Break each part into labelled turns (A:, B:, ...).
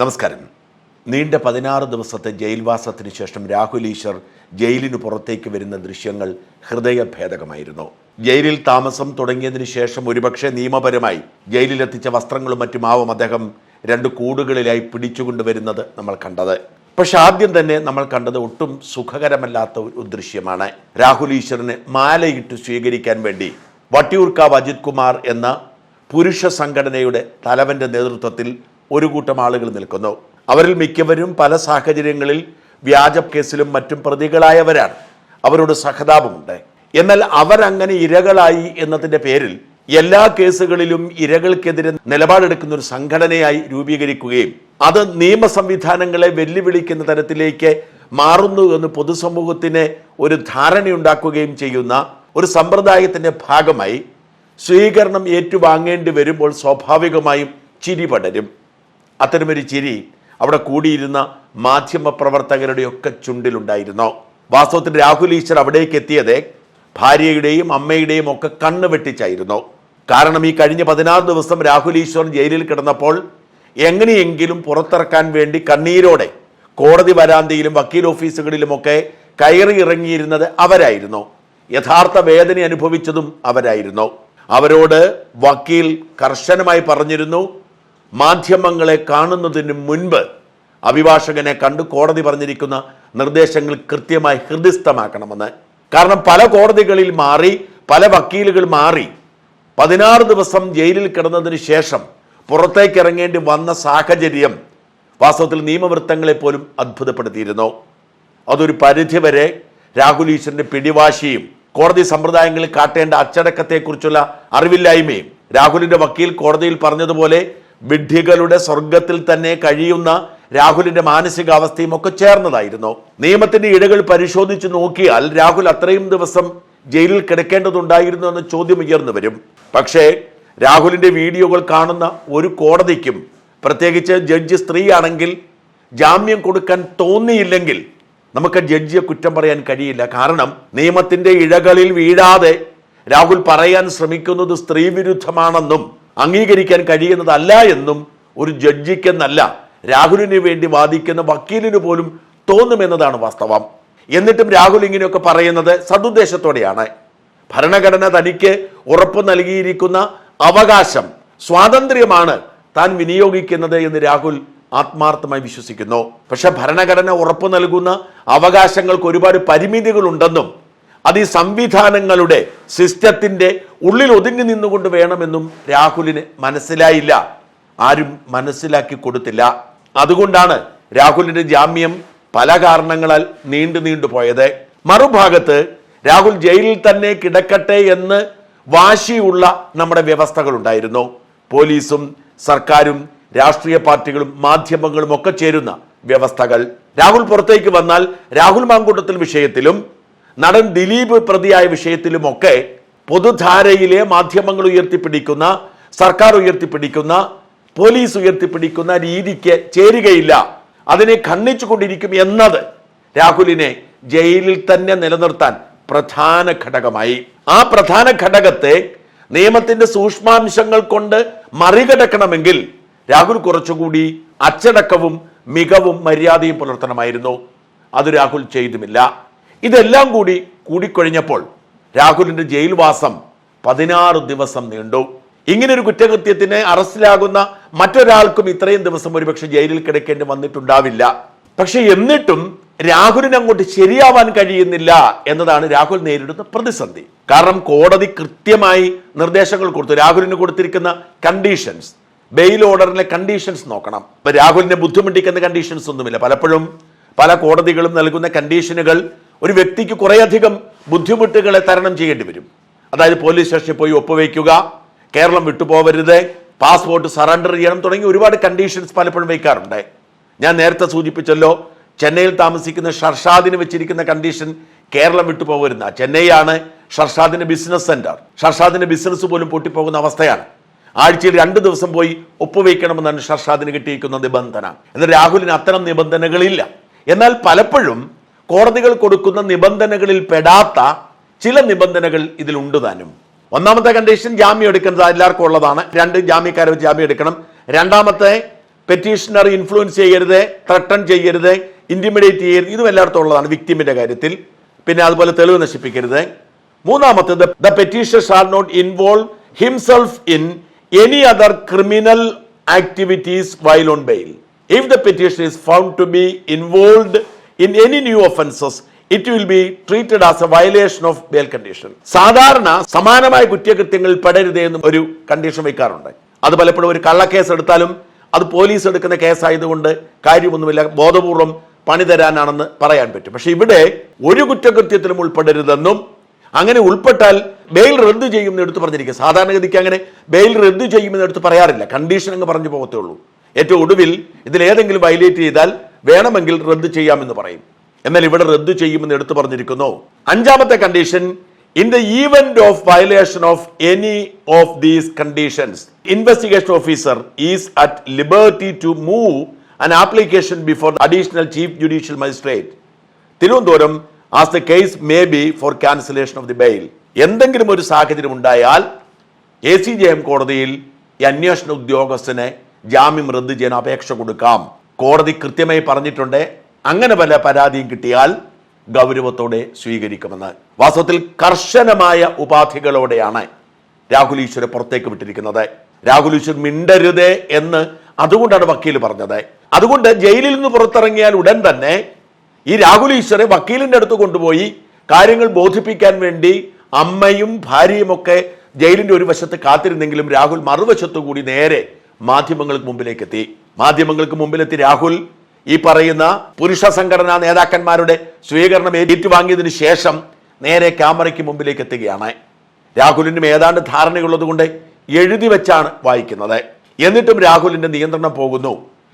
A: നമസ്കാരം. നീണ്ട പതിനാറ് ദിവസത്തെ ജയിൽവാസത്തിന് ശേഷം രാഹുൽ ഈശ്വർ ജയിലിന് പുറത്തേക്ക് വരുന്ന ദൃശ്യങ്ങൾ ഹൃദയഭേദകമായിരുന്നു. ജയിലിൽ താമസം തുടങ്ങിയതിനു ശേഷം ഒരുപക്ഷെ നിയമപരമായി ജയിലിലെത്തിച്ച വസ്ത്രങ്ങളും മറ്റുമാവും അദ്ദേഹം രണ്ട് കൂടുകളിലായി പിടിച്ചുകൊണ്ടുവരുന്നത് നമ്മൾ കണ്ടത്. പക്ഷെ ആദ്യം തന്നെ നമ്മൾ കണ്ടത് ഒട്ടും സുഖകരമല്ലാത്ത ഒരു ദൃശ്യമാണ്. രാഹുൽ ഈശ്വറിനെ മാലയിട്ട് സ്വീകരിക്കാൻ വേണ്ടി വട്ടിയൂർക്കാവ് അജിത് കുമാർ എന്ന പുരുഷ സംഘടനയുടെ തലവന്റെ നേതൃത്വത്തിൽ ഒരു കൂട്ടം ആളുകൾ നിൽക്കുന്നു. അവരിൽ മിക്കവരും പല സാഹചര്യങ്ങളിൽ വ്യാജ കേസിലും മറ്റും പ്രതികളായവരാണ്. അവരോട് സഹതാപമുണ്ട്. എന്നാൽ അവരങ്ങനെ ഇരകളായി എന്നതിന്റെ പേരിൽ എല്ലാ കേസുകളിലും ഇരകൾക്കെതിരെ നിലപാടെടുക്കുന്ന ഒരു സംഘടനയായി രൂപീകരിക്കുകയും അത് നിയമ സംവിധാനങ്ങളെ വെല്ലുവിളിക്കുന്ന തരത്തിലേക്ക് മാറുന്നു എന്ന് പൊതുസമൂഹത്തിന് ഒരു ധാരണയുണ്ടാക്കുകയും ചെയ്യുന്ന ഒരു സമ്പ്രദായത്തിന്റെ ഭാഗമായി സ്വീകരണം ഏറ്റുവാങ്ങേണ്ടി വരുമ്പോൾ സ്വാഭാവികമായും ചിരി പടരും അത്തരമൊരു ചിരി അവിടെ കൂടിയിരുന്ന മാധ്യമ പ്രവർത്തകരുടെയൊക്കെ ചുണ്ടിലുണ്ടായിരുന്നു. വാസ്തവത്തിൽ രാഹുൽ ഈശ്വർ അവിടേക്ക് എത്തിയത് ഭാര്യയുടെയും അമ്മയുടെയും ഒക്കെ കണ്ണ് വെട്ടിച്ചായിരുന്നു. കാരണം ഈ കഴിഞ്ഞ പതിനാറ് ദിവസം രാഹുൽ ഈശ്വർ ജയിലിൽ കിടന്നപ്പോൾ എങ്ങനെയെങ്കിലും പുറത്തിറക്കാൻ വേണ്ടി കണ്ണീരോടെ കോടതി വരാന്തയിലും വക്കീൽ ഓഫീസുകളിലുമൊക്കെ കയറി ഇറങ്ങിയിരുന്നത് അവരായിരുന്നു. യഥാർത്ഥ വേദന അനുഭവിച്ചതും അവരായിരുന്നു. അവരോട് വക്കീൽ കർശനമായി പറഞ്ഞിരുന്നു. മാധ്യമങ്ങളെ കാണുന്നതിന് മുൻപ് അഭിഭാഷകനെ കണ്ട് കോടതി പറഞ്ഞിരിക്കുന്ന നിർദ്ദേശങ്ങൾ കൃത്യമായി ഹൃദയസ്ഥമാക്കണമെന്ന്. കാരണം പല കോടതികളിൽ മാറി പല വക്കീലുകൾ മാറി പതിനാറ് ദിവസം ജയിലിൽ കിടന്നതിന് ശേഷം പുറത്തേക്ക് ഇറങ്ങേണ്ടി വന്ന സാഹചര്യം വാസ്തവത്തിൽ നിയമവൃത്തങ്ങളെ പോലും അത്ഭുതപ്പെടുത്തിയിരുന്നു. അതൊരു പരിധിവരെ രാഹുൽ ഈശ്വറിന്റെ പിടിവാശിയും കോടതി സമ്പ്രദായങ്ങളിൽ കാട്ടേണ്ട അച്ചടക്കത്തെക്കുറിച്ചുള്ള അറിവില്ലായ്മയും രാഹുലിന്റെ വക്കീൽ കോടതിയിൽ പറഞ്ഞതുപോലെ വിഡ്ഢികളുടെ സ്വർഗത്തിൽ തന്നെ കഴിയുന്ന രാഹുലിന്റെ മാനസികാവസ്ഥയും ഒക്കെ ചേർന്നതായിരുന്നു. നിയമത്തിന്റെ ഇഴകൾ പരിശോധിച്ച് നോക്കിയാൽ രാഹുൽ അത്രയും ദിവസം ജയിലിൽ കിടക്കേണ്ടതുണ്ടായിരുന്നു എന്ന ചോദ്യം ഉയർന്നു വരും. പക്ഷേ രാഹുലിന്റെ വീഡിയോകൾ കാണുന്ന ഒരു കോടതിക്കും പ്രത്യേകിച്ച് ജഡ്ജി സ്ത്രീയാണെങ്കിൽ ജാമ്യം കൊടുക്കാൻ തോന്നിയില്ലെങ്കിൽ നമുക്ക് ജഡ്ജിയെ കുറ്റം പറയാൻ കഴിയില്ല. കാരണം നിയമത്തിന്റെ ഇഴകളിൽ വീഴാതെ രാഹുൽ പറയാൻ ശ്രമിക്കുന്നത് സ്ത്രീ വിരുദ്ധമാണെന്നും അംഗീകരിക്കാൻ കഴിയുന്നതല്ല എന്നും ഒരു ജഡ്ജിക്കെന്നല്ല രാഹുലിന് വേണ്ടി വാദിക്കുന്ന വക്കീലിന് പോലും തോന്നുമെന്നതാണ് വാസ്തവം. എന്നിട്ടും രാഹുൽ ഇങ്ങനെയൊക്കെ പറയുന്നത് സതുദ്ദേശത്തോടെയാണ് ഭരണഘടന തനിക്ക് ഉറപ്പ് നൽകിയിരിക്കുന്ന അവകാശം സ്വാതന്ത്ര്യമാണ് താൻ വിനിയോഗിക്കുന്നത് എന്ന് രാഹുൽ ആത്മാർത്ഥമായി വിശ്വസിക്കുന്നു. പക്ഷെ ഭരണഘടന ഉറപ്പു നൽകുന്ന അവകാശങ്ങൾക്ക് ഒരുപാട് പരിമിതികളുണ്ടെന്നും അത് ഈ സംവിധാനങ്ങളുടെ സിസ്റ്റത്തിന്റെ ഉള്ളിൽ ഒതുങ്ങി നിന്നുകൊണ്ട് വേണമെന്നും രാഹുലിന് മനസ്സിലായില്ല. ആരും മനസ്സിലാക്കി കൊടുത്തില്ല. അതുകൊണ്ടാണ് രാഹുലിന്റെ ജാമ്യം പല കാരണങ്ങളാൽ നീണ്ടു നീണ്ടു പോയത്. മറുഭാഗത്ത് രാഹുൽ ജയിലിൽ തന്നെ കിടക്കട്ടെ എന്ന് വാശിയുള്ള നമ്മുടെ വ്യവസ്ഥകളുണ്ടായിരുന്നു. പോലീസും സർക്കാരും രാഷ്ട്രീയ പാർട്ടികളും മാധ്യമങ്ങളും ഒക്കെ ചേരുന്ന വ്യവസ്ഥകൾ. രാഹുൽ പുറത്തേക്ക് വന്നാൽ രാഹുൽ മാങ്കൂട്ടത്തിൽ വിഷയത്തിലും നടൻ ദിലീപ് പ്രതിയായ വിഷയത്തിലുമൊക്കെ പൊതുധാരയിലെ മാധ്യമങ്ങൾ ഉയർത്തിപ്പിടിക്കുന്ന സർക്കാർ ഉയർത്തിപ്പിടിക്കുന്ന പോലീസ് ഉയർത്തിപ്പിടിക്കുന്ന രീതിക്ക് ചേരുകയില്ല. അതിനെ ഖണ്ഡിച്ചുകൊണ്ടിരിക്കും എന്നത് രാഹുലിനെ ജയിലിൽ തന്നെ നിലനിർത്താൻ പ്രധാന ഘടകമായി. ആ പ്രധാന ഘടകത്തെ നിയമത്തിന്റെ സൂക്ഷ്മാംശങ്ങൾ കൊണ്ട് മറികടക്കണമെങ്കിൽ രാഹുൽ കുറച്ചുകൂടി അച്ചടക്കവും മികവും മര്യാദയും പുലർത്തണമായിരുന്നു. അത് രാഹുൽ ചെയ്തുമില്ല. ഇതെല്ലാം കൂടി കൂടിക്കഴിഞ്ഞപ്പോൾ രാഹുലിന്റെ ജയിൽവാസം പതിനാറ് ദിവസം നീണ്ടു. ഇങ്ങനെ ഒരു കുറ്റകൃത്യത്തിന് അറസ്റ്റിലാകുന്ന മറ്റൊരാൾക്കും ഇത്രയും ദിവസം ഒരുപക്ഷെ ജയിലിൽ കിടക്കേണ്ടി വന്നിട്ടുണ്ടാവില്ല. പക്ഷെ എന്നിട്ടും രാഹുലിന് അങ്ങോട്ട് ശരിയാവാൻ കഴിയുന്നില്ല എന്നതാണ് രാഹുൽ നേരിടുന്ന പ്രതിസന്ധി. കാരണം കോടതി കൃത്യമായി നിർദ്ദേശങ്ങൾ കൊടുത്തു. രാഹുലിന് കൊടുത്തിരിക്കുന്ന കണ്ടീഷൻസ് ബെയിൽ ഓർഡറിലെ കണ്ടീഷൻസ് നോക്കണം. ഇപ്പൊ രാഹുലിനെ ബുദ്ധിമുട്ടിക്കുന്ന കണ്ടീഷൻസ് ഒന്നുമില്ല. പലപ്പോഴും പല കോടതികളും നൽകുന്ന കണ്ടീഷനുകൾ ഒരു വ്യക്തിക്ക് കുറേയധികം ബുദ്ധിമുട്ടുകളെ തരണം ചെയ്യേണ്ടി വരും. അതായത് പോലീസ് സ്റ്റേഷനിൽ പോയി ഒപ്പുവയ്ക്കുക കേരളം വിട്ടുപോകരുത് പാസ്പോർട്ട് സറണ്ടർ ചെയ്യണം തുടങ്ങി ഒരുപാട് കണ്ടീഷൻസ് പലപ്പോഴും വയ്ക്കാറുണ്ട്. ഞാൻ നേരത്തെ സൂചിപ്പിച്ചല്ലോ ചെന്നൈയിൽ താമസിക്കുന്ന ഷർഷാദിന് വെച്ചിരിക്കുന്ന കണ്ടീഷൻ കേരളം വിട്ടുപോകരുന്ന ചെന്നൈയാണ് ഷർഷാദിന്റെ ബിസിനസ് സെന്റർ ഷർഷാദിന്റെ ബിസിനസ് പോലും പൊട്ടിപ്പോകുന്ന അവസ്ഥയാണ്. ആഴ്ചയിൽ രണ്ട് ദിവസം പോയി ഒപ്പുവയ്ക്കണമെന്നാണ് ഷർഷാദിന് കിട്ടിയിരിക്കുന്ന നിബന്ധന. എന്നാൽ രാഹുലിന് അത്തരം നിബന്ധനകളില്ല. എന്നാൽ പലപ്പോഴും കോടതികൾ കൊടുക്കുന്ന നിബന്ധനകളിൽ പെടാത്ത ചില നിബന്ധനകൾ ഇതിലുണ്ട് താനും. ഒന്നാമത്തെ കണ്ടീഷൻ ജാമ്യം എടുക്കുന്നത് എല്ലാവർക്കും ഉള്ളതാണ്. രണ്ട് ജാമ്യക്കാരെ ജാമ്യം എടുക്കണം. രണ്ടാമത്തെ പെറ്റീഷണർ ഇൻഫ്ലുവൻസ് ചെയ്യരുത് ത്രട്ടൺ ചെയ്യരുത് ഇന്റിമിഡേറ്റ് ചെയ്യരുത് ഇതും എല്ലായിടത്തും ഉള്ളതാണ് വിക്ടിമിന്റെ കാര്യത്തിൽ. പിന്നെ അതുപോലെ തെളിവ് നശിപ്പിക്കരുത്. മൂന്നാമത്തേത് the petitioner shall not involve himself in any other criminal activities while on bail if the petition is found to be involved in any new offences it will be treated as a violation of bail condition സാധാരണ സമാനമായ കുറ്റകൃത്യങ്ങളിൽ പെടരുത് എന്നും ഒരു condition വെക്കാറുണ്ട് അത് പലപ്പോഴും ഒരു കള്ളക്കേസ് എടുത്താലും അത് പോലീസ് എടുക്കുന്ന കേസായതുകൊണ്ട് കാര്യമൊന്നുമില്ല ബോധപൂർവം പണി തരാനാണെന്ന് പറയാൻ പറ്റും. പക്ഷെ ഇവിടെ ഒരു കുറ്റകൃത്യത്തിലും ഉൾപ്പെടരുതെന്നും അങ്ങനെ ഉൾപ്പെട്ടാൽ ബെയിൽ റദ്ദു ചെയ്യുമെന്ന് എടുത്ത് പറഞ്ഞിരിക്കുക. സാധാരണഗതിക്ക് അങ്ങനെ ബെയിൽ റദ്ദു ചെയ്യുമെന്ന് എടുത്ത് പറയാറില്ല. കണ്ടീഷൻ അങ്ങ് പറഞ്ഞു പോകത്തേ ഉള്ളൂ. ഏറ്റവും ഒടുവിൽ ഇതിലേതെങ്കിലും വയലേറ്റ് ചെയ്താൽ വേണമെങ്കിൽ റദ്ദ് ചെയ്യാമെന്ന് പറയും. എന്നാൽ ഇവിടെ റദ്ദു ചെയ്യുമെന്ന് എടുത്തു പറഞ്ഞിരിക്കുന്നു. അഞ്ചാമത്തെ condition in the event of violation of any of these conditions investigation officer is at liberty to move an application before the chief chief magistrate Thiruvananthapuram as the case may be for cancellation of the bail എന്തെങ്കിലും ഒരു സാഹചര്യം ഉണ്ടായാൽ A C J M കോടതിയിൽ ഈ അന്വേഷണ ഉദ്യോഗസ്ഥന് ജാമ്യം റദ്ദ് ചെയ്യാൻ അപേക്ഷ കൊടുക്കാം. കോടതി കൃത്യമായി പറഞ്ഞിട്ടുണ്ട്. അങ്ങനെ വല്ല പരാതിയും കിട്ടിയാൽ ഗൗരവത്തോടെ സ്വീകരിക്കുമെന്ന്. വാസ്തവത്തിൽ കർശനമായ ഉപാധികളോടെയാണ് രാഹുൽ ഈശ്വര പുറത്തേക്ക് വിട്ടിരിക്കുന്നത്. രാഹുൽ ഈശ്വർ മിണ്ടരുത് എന്ന് അതുകൊണ്ടാണ് വക്കീൽ പറഞ്ഞത്. അതുകൊണ്ട് ജയിലിൽ നിന്ന് പുറത്തിറങ്ങിയാൽ ഉടൻ തന്നെ ഈ രാഹുൽ ഈശ്വറെ വക്കീലിന്റെ അടുത്ത് കൊണ്ടുപോയി കാര്യങ്ങൾ ബോധിപ്പിക്കാൻ വേണ്ടി അമ്മയും ഭാര്യയുമൊക്കെ ജയിലിന്റെ ഒരു വശത്ത് കാത്തിരുന്നെങ്കിലും രാഹുൽ മറുവശത്തു കൂടി നേരെ മാധ്യമങ്ങൾക്ക് മുമ്പിലേക്ക് എത്തി. മാധ്യമങ്ങൾക്ക് മുമ്പിലെത്തി രാഹുൽ ഈ പറയുന്ന പുരുഷ സംഘടനാ നേതാക്കന്മാരുടെ സ്വീകരണം ഏറ്റുവാങ്ങിയതിനു ശേഷം നേരെ ക്യാമറയ്ക്ക് മുമ്പിലേക്ക് എത്തുകയാണ്. രാഹുലിനും ഏതാണ്ട് ധാരണയുള്ളത് കൊണ്ട് എഴുതി വെച്ചാണ് വായിക്കുന്നത്. എന്നിട്ടും രാഹുലിന്റെ നിയന്ത്രണം പോകുന്നു.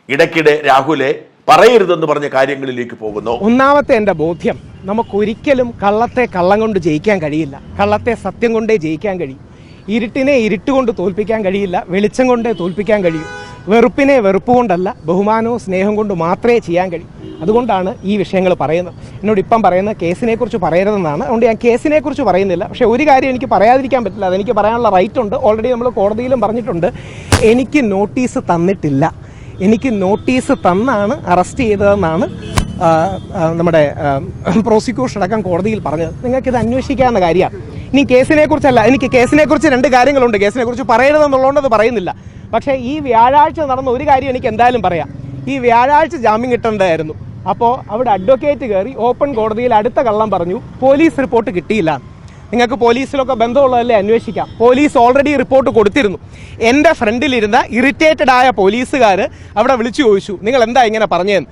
A: ഇടയ്ക്കിടെ രാഹുലെ പറയരുതെന്ന് പറഞ്ഞ കാര്യങ്ങളിലേക്ക് പോകുന്നു.
B: ഒന്നാമത്തെ എന്റെ ബോധ്യം നമുക്കൊരിക്കലും കള്ളത്തെ കള്ളം കൊണ്ട് ജയിക്കാൻ കഴിയില്ല. കള്ളത്തെ സത്യം കൊണ്ടേ ജയിക്കാൻ കഴിയും. ഇരുട്ടിനെ ഇരുട്ട് കൊണ്ട് തോൽപ്പിക്കാൻ കഴിയില്ല. വെളിച്ചം കൊണ്ടേ തോൽപ്പിക്കാൻ കഴിയൂ. വെറുപ്പിനെ വെറുപ്പ് കൊണ്ടല്ല ബഹുമാനവും സ്നേഹം കൊണ്ട് മാത്രമേ ചെയ്യാൻ കഴിയൂ. അതുകൊണ്ടാണ് ഈ വിഷയങ്ങൾ പറയുന്നത്. എന്നോട് ഇപ്പം പറയുന്ന കേസിനെ കുറിച്ച് പറയരുതെന്നാണ്. അതുകൊണ്ട് ഞാൻ കേസിനെ കുറിച്ച് പറയുന്നില്ല. പക്ഷേ ഒരു കാര്യം എനിക്ക് പറയാതിരിക്കാൻ പറ്റില്ല. അതെനിക്ക് പറയാനുള്ള റൈറ്റ് ഉണ്ട്. ഓൾറെഡി നമ്മൾ കോടതിയിലും പറഞ്ഞിട്ടുണ്ട്. എനിക്ക് നോട്ടീസ് തന്നിട്ടില്ല. എനിക്ക് നോട്ടീസ് തന്നാണ് അറസ്റ്റ് ചെയ്തതെന്നാണ് നമ്മുടെ പ്രോസിക്യൂഷൻ അടക്കം കോടതിയിൽ പറഞ്ഞത്. നിങ്ങൾക്കിത് അന്വേഷിക്കാവുന്ന കാര്യമാണ്. ഇനി കേസിനെ കുറിച്ചല്ല എനിക്ക് കേസിനെ കുറിച്ച് രണ്ട് കാര്യങ്ങളുണ്ട്. കേസിനെ കുറിച്ച് പറയരുതെന്നുള്ളതുകൊണ്ട് അത് പറയുന്നില്ല. പക്ഷേ ഈ വ്യാഴാഴ്ച നടന്ന ഒരു കാര്യം എനിക്ക് എന്തായാലും പറയാം. ഈ വ്യാഴാഴ്ച ജാമ്യം കിട്ടേണ്ടതായിരുന്നു. അപ്പോൾ അവിടെ അഡ്വക്കേറ്റ് കയറി ഓപ്പൺ കോടതിയിൽ അടുത്ത കള്ളം പറഞ്ഞു പോലീസ് റിപ്പോർട്ട് കിട്ടിയില്ല. നിങ്ങൾക്ക് പോലീസിലൊക്കെ ബന്ധമുള്ളതല്ലേ അന്വേഷിക്കാം. പോലീസ് ഓൾറെഡി റിപ്പോർട്ട് കൊടുത്തിരുന്നു. എന്റെ ഫ്രണ്ടിലിരുന്ന ഇറിറ്റേറ്റഡ് ആയ പോലീസുകാർ അവിടെ വിളിച്ചു ചോദിച്ചു നിങ്ങൾ എന്താ ഇങ്ങനെ പറഞ്ഞതെന്ന്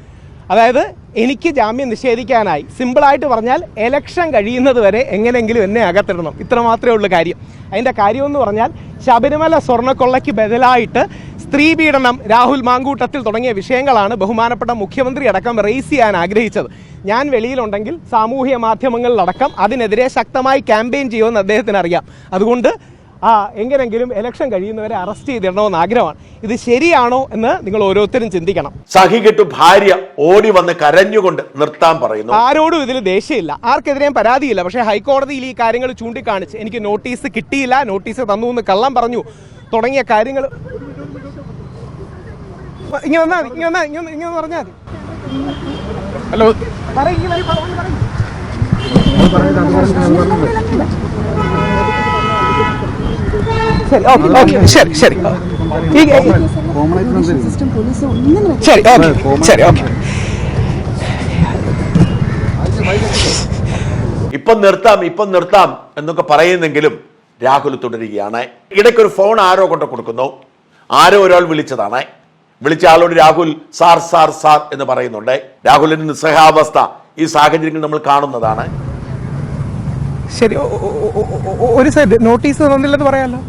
B: അതായത് എനിക്ക് ജാമ്യം നിഷേധിക്കാനായി സിമ്പിളായിട്ട് പറഞ്ഞാൽ എലക്ഷൻ കഴിയുന്നത് വരെ എങ്ങനെയെങ്കിലും എന്നെ അകത്തിടണം. ഇത്ര മാത്രമേ ഉള്ളൂ കാര്യം. അതിന്റെ കാര്യമെന്ന് പറഞ്ഞാൽ ശബരിമല സ്വർണക്കൊള്ളയ്ക്ക് ബദലായിട്ട് സ്ത്രീ പീഡനം രാഹുൽ മാങ്കൂട്ടത്തിൽ തുടങ്ങിയ വിഷയങ്ങളാണ് ബഹുമാനപ്പെട്ട മുഖ്യമന്ത്രി അടക്കം റേസ് ചെയ്യാൻ ആഗ്രഹിച്ചത്. ഞാൻ വെളിയിലുണ്ടെങ്കിൽ സാമൂഹ്യ മാധ്യമങ്ങളിലടക്കം അതിനെതിരെ ശക്തമായി ക്യാമ്പയിൻ ചെയ്യുമെന്ന് അദ്ദേഹത്തിന് അറിയാം. അതുകൊണ്ട് ആ എങ്ങനെങ്കിലും ഇലക്ഷൻ കഴിയുന്നവരെ അറസ്റ്റ് ചെയ്തിടണമെന്ന് ആഗ്രഹമാണ്. ഇത് ശരിയാണോ എന്ന് നിങ്ങൾ ഓരോരുത്തരും ചിന്തിക്കണം.
A: സഹികെട്ടു ഭാര്യ ഓടി വന്ന് കരഞ്ഞുകൊണ്ട് നിർത്താൻ പറയുന്നു.
B: ആരോടും ഇതിൽ ദേഷ്യമില്ല. ആർക്കെതിരെയും പരാതിയില്ല. പക്ഷേ ഹൈക്കോടതിയിൽ ഈ കാര്യങ്ങൾ ചൂണ്ടിക്കാണിച്ച് എനിക്ക് നോട്ടീസ് കിട്ടിയില്ല. നോട്ടീസ് തന്നു എന്ന് കള്ളം പറഞ്ഞു. തുടങ്ങിയ കാര്യങ്ങൾ ഇങ്ങനെ വന്നാൽ ഇങ്ങനെ വന്നാൽ ഇങ്ങനെ ഇങ്ങനെ പറഞ്ഞാൽ മതി. ഹലോ. പറയ്. ശരി ഓക്കെ ഓക്കെ ശരി ശരി. ഈ- ശരി ഓക്കെ ശരി ഓക്കെ.
A: ഇപ്പം നിർത്താം ഇപ്പം നിർത്താം എന്നൊക്കെ പറയുന്നെങ്കിലും രാഹുൽ തുടരുകയാണ്. ഇടയ്ക്കൊരു ഫോൺ ആരോ കൊണ്ട് കൊടുക്കുന്നു. ആരോ ഒരാൾ വിളിച്ചതാണ്. വിളിച്ച ആളോട് രാഹുൽ സാർ സാർ സാർ എന്ന് പറയുന്നുണ്ട്. രാഹുലിന്റെ നിസ്സഹാവസ്ഥ ഈ സാഹചര്യങ്ങൾ നമ്മൾ കാണുന്നതാണ്.
B: ശരി ഒരു സൈഡ് നോട്ടീസ് തന്നില്ലെന്ന് പറയാമല്ലോ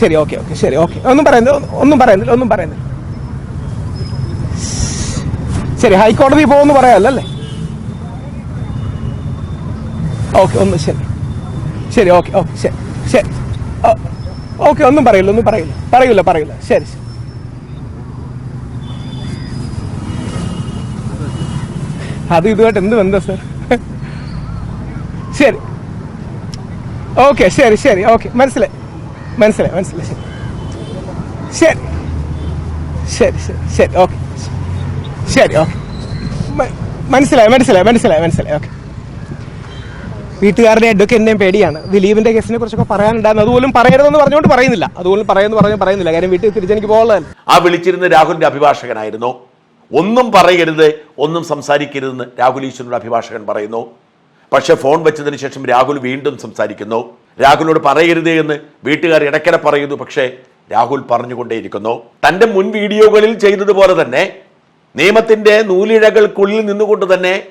B: ശരി ഓക്കെ ഓക്കെ ശരി ഓക്കെ. ഒന്നും പറയുന്നില്ല ഒന്നും- പറയുന്നില്ല ഒന്നും പറയുന്നില്ല ശരി ഹൈക്കോടതി പോകുമെന്ന് പറയാമല്ലോ ഓക്കെ ഒന്ന് ശരി. ശരി ഓക്കെ ഓക്കെ ശരി ശരി. ഓക്കെ ഒന്നും പറയില്ല ഒന്നും പറയില്ല. പറയില്ല പറയില്ല ശരി ശരി. അത് ഇതുമായിട്ട് എന്ത് ബന്ധം സാർ ശരി. ഓക്കെ ശരി ശരി ഓക്കെ. മനസ്സിലായി. മനസ്സിലായി മനസ്സിലായി. ശരി. ശരി ശരി ശരി ഓക്കെ. ശരി ഓക്കെ. മനസ്സിലായി മനസ്സിലായി മനസ്സിലായി മനസ്സിലായി ഓക്കെ. വീട്ടുകാരുടെ അഡ്വക്കേറ്റിനെയും പേടിയാണ്. ദിലീപിന്റെ കേസിനെ കുറിച്ചൊക്കെ പറയാനുണ്ടായിരുന്നു. അതുപോലും പറയരുതെന്ന് പറഞ്ഞുകൊണ്ട് പറയുന്നില്ല. അതുപോലും പറയുന്നു പറഞ്ഞു പറയുന്നില്ല. കാര്യം വീട്ടിൽ തിരിച്ചെനിക്ക് പോകാൻ
A: ആ വിളിച്ചിരുന്ന രാഹുലിന്റെ അഭിഭാഷകനായിരുന്നു. ഒന്നും പറയരുത് ഒന്നും സംസാരിക്കരുതെന്ന് രാഹുൽ ഈശ്വരന്റെ അഭിഭാഷകൻ പറയുന്നു. പക്ഷേ ഫോൺ വെച്ചതിന് ശേഷം രാഹുൽ വീണ്ടും സംസാരിക്കുന്നു. രാഹുലിനോട് പറയരുത് എന്ന് വീട്ടുകാർ ഇടയ്ക്കിടെ പറയുന്നു. പക്ഷേ രാഹുൽ പറഞ്ഞുകൊണ്ടേയിരിക്കുന്നു. തന്റെ മുൻ വീഡിയോകളിൽ ചെയ്തതുപോലെ തന്നെ നിയമത്തിന്റെ നൂലിഴകൾക്കുള്ളിൽ നിന്നുകൊണ്ട് തന്നെ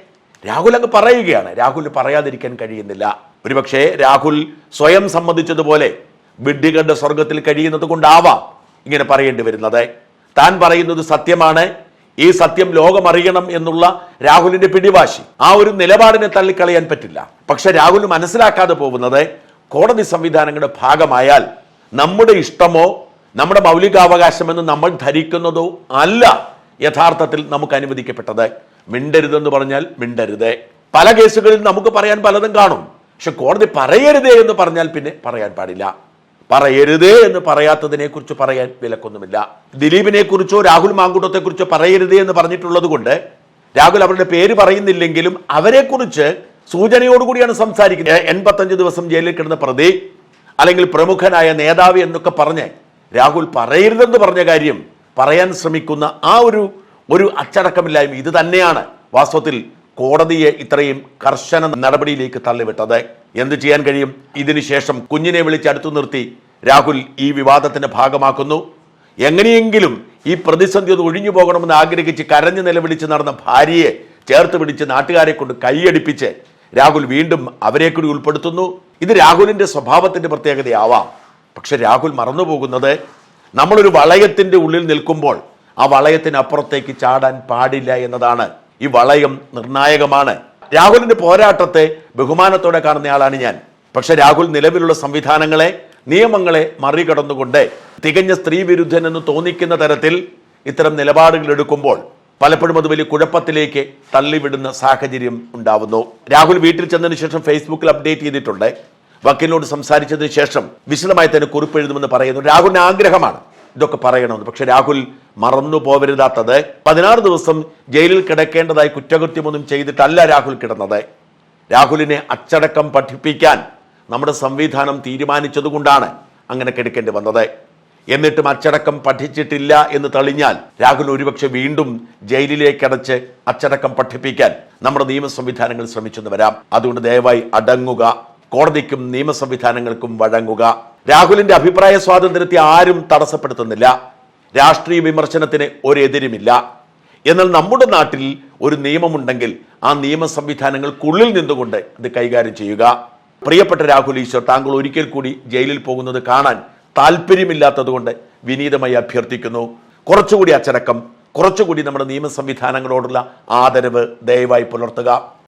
A: രാഹുൽ അങ്ങ് പറയുകയാണ്. രാഹുൽ പറയാതിരിക്കാൻ കഴിയുന്നില്ല. ഒരുപക്ഷെ രാഹുൽ സ്വയം സമ്മതിച്ചതുപോലെ വിഡ്ഢികളുടെ സ്വർഗത്തിൽ കഴിയുന്നത് കൊണ്ടാവാം ഇങ്ങനെ പറയേണ്ടി വരുന്നത്. താൻ പറയുന്നത് സത്യമാണ്. ഈ സത്യം ലോകമറിയണം എന്നുള്ള രാഹുലിന്റെ പിടിവാശി. ആ ഒരു നിലപാടിനെ തള്ളിക്കളയാൻ പറ്റില്ല. പക്ഷെ രാഹുൽ മനസ്സിലാക്കാതെ പോകുന്നത് കോടതി സംവിധാനങ്ങളുടെ ഭാഗമായാൽ നമ്മുടെ ഇഷ്ടമോ നമ്മുടെ മൗലികാവകാശമെന്ന് നമ്മൾ ധരിക്കുന്നതോ അല്ല യഥാർത്ഥത്തിൽ നമുക്ക് അനുവദിക്കപ്പെട്ടത്. മിണ്ടരുതെന്ന് പറഞ്ഞാൽ മിണ്ടരുത്. പല കേസുകളിൽ നമുക്ക് പറയാൻ പലതും കാണും. പക്ഷെ കോടതി പറയരുതേ എന്ന് പറഞ്ഞാൽ പിന്നെ പറയാൻ പാടില്ല. പറയരുതേ എന്ന് പറയാത്തതിനെ കുറിച്ച് പറയാൻ വിലക്കൊന്നുമില്ല. ദിലീപിനെ കുറിച്ചോ രാഹുൽ മാങ്കൂട്ടത്തെ കുറിച്ചോ പറയരുതേ എന്ന് പറഞ്ഞിട്ടുള്ളത് കൊണ്ട് രാഹുൽ അവരുടെ പേര് പറയുന്നില്ലെങ്കിലും അവരെ കുറിച്ച് സൂചനയോടുകൂടിയാണ് സംസാരിക്കുന്നത്. എൺപത്തഞ്ച് ദിവസം ജയിലിൽ കിടന്ന പ്രതി അല്ലെങ്കിൽ പ്രമുഖനായ നേതാവ് എന്നൊക്കെ പറഞ്ഞ് രാഹുൽ പറയരുതെന്ന് പറഞ്ഞ കാര്യം പറയാൻ ശ്രമിക്കുന്ന ആ ഒരു ഒരു അച്ചടക്കമില്ലായ്മ ഇത് തന്നെയാണ് വാസ്തവത്തിൽ കോടതിയെ ഇത്രയും കർശന നടപടിയിലേക്ക് തള്ളിവിട്ടത്. എന്ത് ചെയ്യാൻ കഴിയും? ഇതിനുശേഷം കുഞ്ഞിനെ വിളിച്ച് അടുത്തു നിർത്തി രാഹുൽ ഈ വിവാദത്തിന്റെ ഭാഗമാക്കുന്നു. എങ്ങനെയെങ്കിലും ഈ പ്രതിസന്ധി ഒന്ന് ഒഴിഞ്ഞു പോകണമെന്ന് ആഗ്രഹിച്ച് കരഞ്ഞു നിലവിളിച്ച് നടന്ന ഭാര്യയെ ചേർത്ത് പിടിച്ച് നാട്ടുകാരെ കൊണ്ട് കൈയടിപ്പിച്ച് രാഹുൽ വീണ്ടും അവരെ കൂടി ഉൾപ്പെടുത്തുന്നു. ഇത് രാഹുലിന്റെ സ്വഭാവത്തിന്റെ പ്രത്യേകതയാവാം. പക്ഷെ രാഹുൽ മറന്നുപോകുന്നത് നമ്മളൊരു വളയത്തിന്റെ ഉള്ളിൽ നിൽക്കുമ്പോൾ ആ വളയത്തിനപ്പുറത്തേക്ക് ചാടാൻ പാടില്ല എന്നതാണ്. ഈ വളയം നിർണായകമാണ്. രാഹുലിന്റെ പോരാട്ടത്തെ ബഹുമാനത്തോടെ കാണുന്നയാളാണ് ഞാൻ. പക്ഷെ രാഹുൽ നിലവിലുള്ള സംവിധാനങ്ങളെ നിയമങ്ങളെ മറികടന്നുകൊണ്ട് തികഞ്ഞ സ്ത്രീ വിരുദ്ധൻ എന്ന് തോന്നിക്കുന്ന തരത്തിൽ ഇത്തരം നിലപാടുകൾ എടുക്കുമ്പോൾ പലപ്പോഴും അത് വലിയ കുഴപ്പത്തിലേക്ക് തള്ളിവിടുന്ന സാഹചര്യം ഉണ്ടാവുന്നു. രാഹുൽ വീട്ടിൽ ചെന്നതിന് ശേഷം ഫേസ്ബുക്കിൽ അപ്ഡേറ്റ് ചെയ്തിട്ടുണ്ട്. വക്കീലിനോട് സംസാരിച്ചതിന് ശേഷം വിശദമായി തന്നെ കുറിപ്പ് എഴുതുമെന്ന് പറയുന്നു. രാഹുലിന് ആഗ്രഹമാണ് ഇതൊക്കെ പറയണമെന്ന്. പക്ഷെ രാഹുൽ മറന്നു പോവരുതാത്തത് പതിനാറ് ദിവസം ജയിലിൽ കിടക്കേണ്ടതായി കുറ്റകൃത്യമൊന്നും ചെയ്തിട്ടല്ല രാഹുൽ കിടന്നത്. രാഹുലിനെ അച്ചടക്കം പഠിപ്പിക്കാൻ നമ്മുടെ സംവിധാനം തീരുമാനിച്ചതുകൊണ്ടാണ് അങ്ങനെ കിടക്കേണ്ടി വന്നത്. എന്നിട്ടും അച്ചടക്കം പഠിച്ചിട്ടില്ല എന്ന് തെളിഞ്ഞാൽ രാഹുൽ ഒരുപക്ഷെ വീണ്ടും ജയിലിലേക്ക് അടച്ച് അച്ചടക്കം പഠിപ്പിക്കാൻ നമ്മുടെ നിയമ സംവിധാനങ്ങൾ ശ്രമിച്ചെന്ന് വരാം. അതുകൊണ്ട് ദയവായി അടങ്ങുക. കോടതിക്കും നിയമ സംവിധാനങ്ങൾക്കും വഴങ്ങുക. രാഹുലിന്റെ അഭിപ്രായ സ്വാതന്ത്ര്യത്തെ ആരും തടസ്സപ്പെടുത്തുന്നില്ല. രാഷ്ട്രീയ വിമർശനത്തിന് ഒരെതിരുമില്ല. എന്നാൽ നമ്മുടെ നാട്ടിൽ ഒരു നിയമമുണ്ടെങ്കിൽ ആ നിയമ സംവിധാനങ്ങൾക്കുള്ളിൽ നിന്നുകൊണ്ട് അത് കൈകാര്യം ചെയ്യുക. പ്രിയപ്പെട്ട രാഹുൽ ഈശ്വർ താങ്കൾ ഒരിക്കൽ കൂടി ജയിലിൽ പോകുന്നത് കാണാൻ താല്പര്യമില്ലാത്തതുകൊണ്ട് വിനീതമായി അഭ്യർത്ഥിക്കുന്നു. കുറച്ചുകൂടി അച്ചടക്കം കുറച്ചുകൂടി നമ്മുടെ നിയമ സംവിധാനങ്ങളോടുള്ള ആദരവ് ദയവായി പുലർത്തുക.